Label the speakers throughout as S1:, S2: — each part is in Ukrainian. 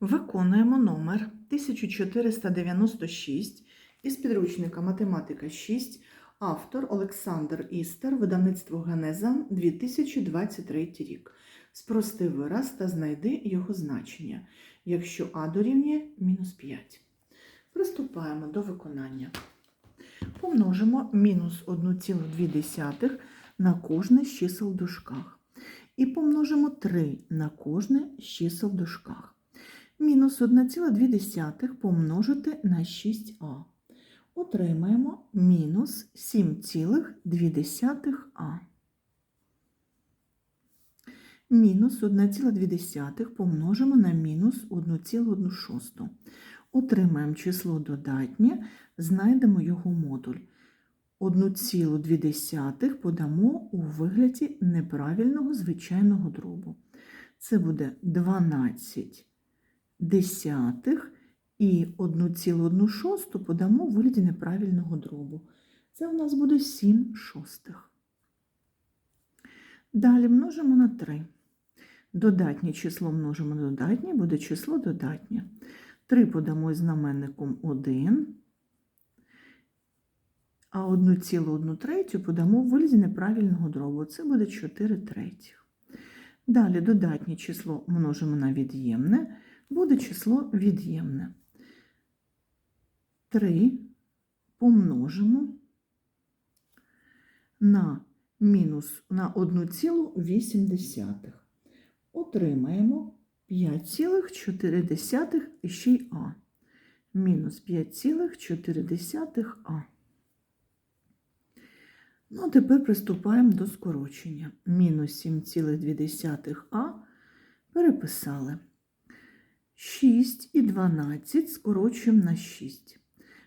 S1: Виконуємо номер 1496 із підручника Математика 6, автор Олександр Істер, видавництво Генеза 2023 рік. Спрости вираз та знайди його значення, якщо а дорівнює мінус 5. Приступаємо до виконання. Помножимо мінус 1,2 на кожне з чисел в дужках. І помножимо 3 на кожне з чисел в дужках. Мінус 1,2 помножити на 6а. Отримаємо мінус 7,2а. Мінус 1,2 помножимо на мінус 1,1. Отримаємо число додатнє, знайдемо його модуль. 1,2 подамо у вигляді неправильного звичайного дробу. Це буде 12 десятих і 1,1 подамо у вигляді неправильного дробу. Це у нас буде 7 шостих. Далі множимо на 3. Додатнє число множимо на додатнє, буде число додатнє. 3 подамо із знаменником 1, а 1,1 третю подамо в вигляді неправильного дробу. Це буде 4 третіх. Далі додатнє число множимо на від'ємне, буде число від'ємне. 3 помножимо на мінус на 1,8. Отримаємо 5,4 і ще й А. Мінус 5,4а. Ну, а тепер приступаємо до скорочення. Мінус 7,2а переписали. 6 і 12 скорочуємо на 6.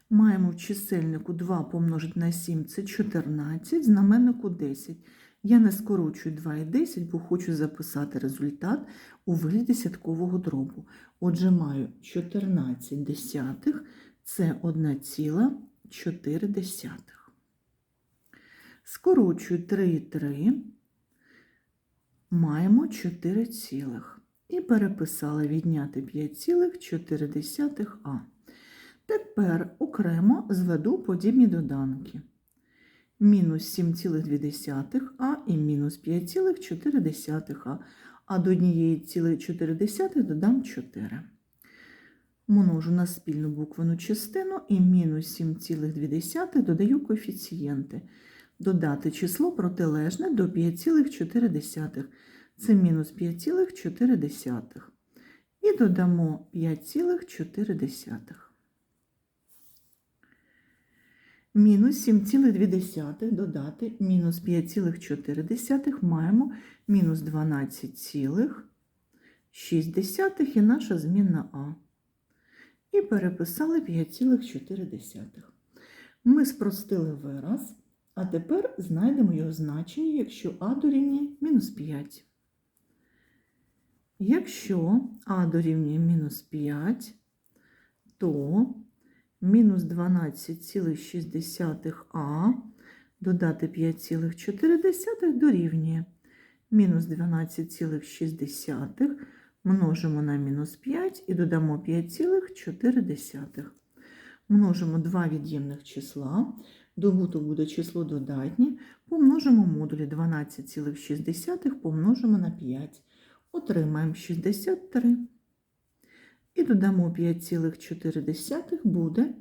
S1: Маємо в чисельнику 2 помножити на 7 це 14, знаменнику 10. Я не скорочую 2 і 10, бо хочу записати результат у вигляді сяткового дробу. Отже, маю 14 десятих це 1,4. Скорочую 3 і 3, маємо 4 цілих. І переписали відняти 5,4а. Тепер окремо зведу подібні доданки. Мінус 7,2а і мінус 5,4а, а до 1,4 додам 4. Множу на спільну буквену частину і мінус 7,2 додаю коефіцієнти. Додати число протилежне до 5,4. Це мінус 5,4. І додамо 5,4. Мінус 7,2 додати мінус 5,4 маємо мінус 12,6 і наша змінна А. І переписали 5,4. Ми спростили вираз, а тепер знайдемо його значення, якщо А дорівнює мінус 5. Якщо А дорівнює мінус 5, то мінус 12,6а додати 5,4 дорівнює мінус 12,6 множимо на мінус 5 і додамо 5,4. Множимо два від'ємних числа, добуток буде число додатнє, помножимо модулі 12,6 помножимо на 5. Отримаємо 63. І додамо 5,4 буде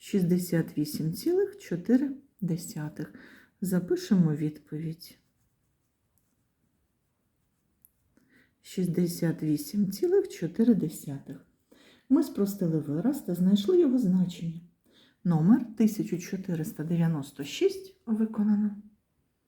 S1: 68,4. Запишемо відповідь. 68,4. Ми спростили вираз та знайшли його значення. Номер 1496 виконано.